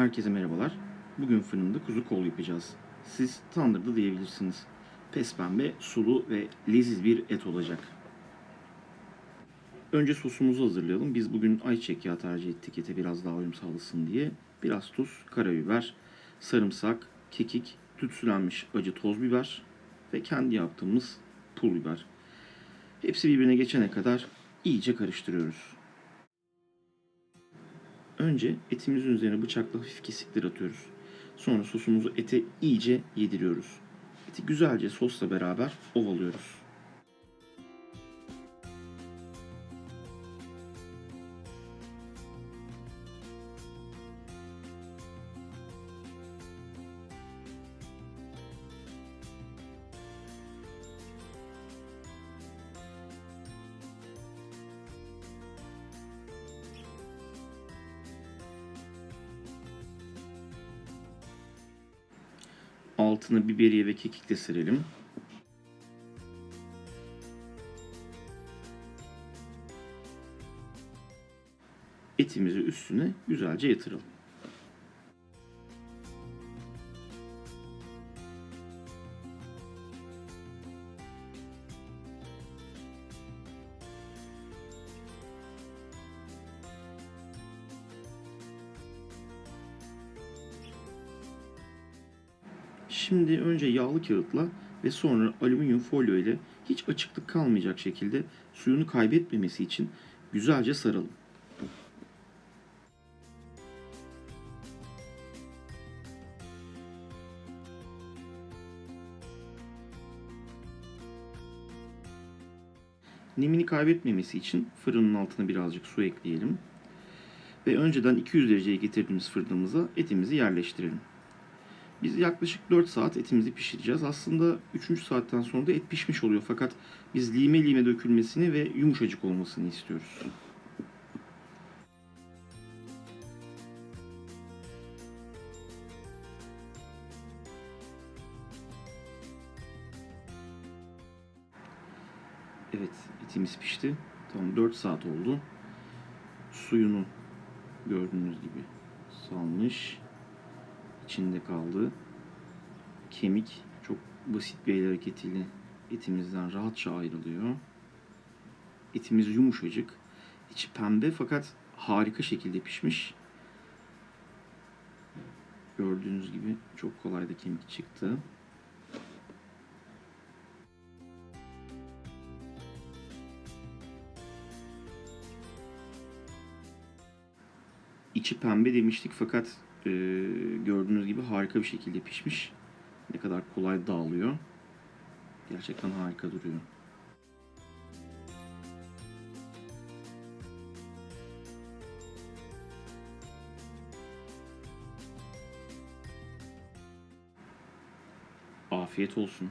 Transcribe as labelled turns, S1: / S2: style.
S1: Herkese merhabalar. Bugün fırında kuzu kol yapacağız. Siz tandırda diyebilirsiniz. Pes pembe, sulu ve leziz bir et olacak. Önce sosumuzu hazırlayalım. Biz bugün ayçiçek yağı tercih ettik ete biraz daha uyum sağlasın diye. Biraz tuz, karabiber, sarımsak, kekik, tütsülenmiş acı toz biber ve kendi yaptığımız pul biber. Hepsi birbirine geçene kadar iyice karıştırıyoruz. Önce etimizin üzerine bıçakla hafif kesikler atıyoruz. Sonra sosumuzu ete iyice yediriyoruz. Eti güzelce sosla beraber ovalıyoruz. Altını biberiye ve kekikle serelim. Etimizi üstüne güzelce yatıralım. Şimdi önce yağlı kağıtla ve sonra alüminyum folyo ile hiç açıklık kalmayacak şekilde suyunu kaybetmemesi için güzelce saralım. Nemini kaybetmemesi için fırının altına birazcık su ekleyelim. Ve önceden 200 dereceye getirdiğimiz fırınımıza etimizi yerleştirelim. Biz yaklaşık 4 saat etimizi pişireceğiz. Aslında 3. saatten sonra da et pişmiş oluyor. Fakat biz lime lime dökülmesini ve yumuşacık olmasını istiyoruz. Evet, etimiz pişti. Tam 4 saat oldu. Suyunu gördüğünüz gibi salmış içinde kaldı. Kemik çok basit bir el hareketiyle etimizden rahatça ayrılıyor. Etimiz yumuşacık. içi pembe fakat harika şekilde pişmiş. Gördüğünüz gibi çok kolay da kemik çıktı. İçi pembe demiştik fakat e, gördüğünüz gibi harika bir şekilde pişmiş. Ne kadar kolay dağılıyor. Gerçekten harika duruyor. Afiyet olsun.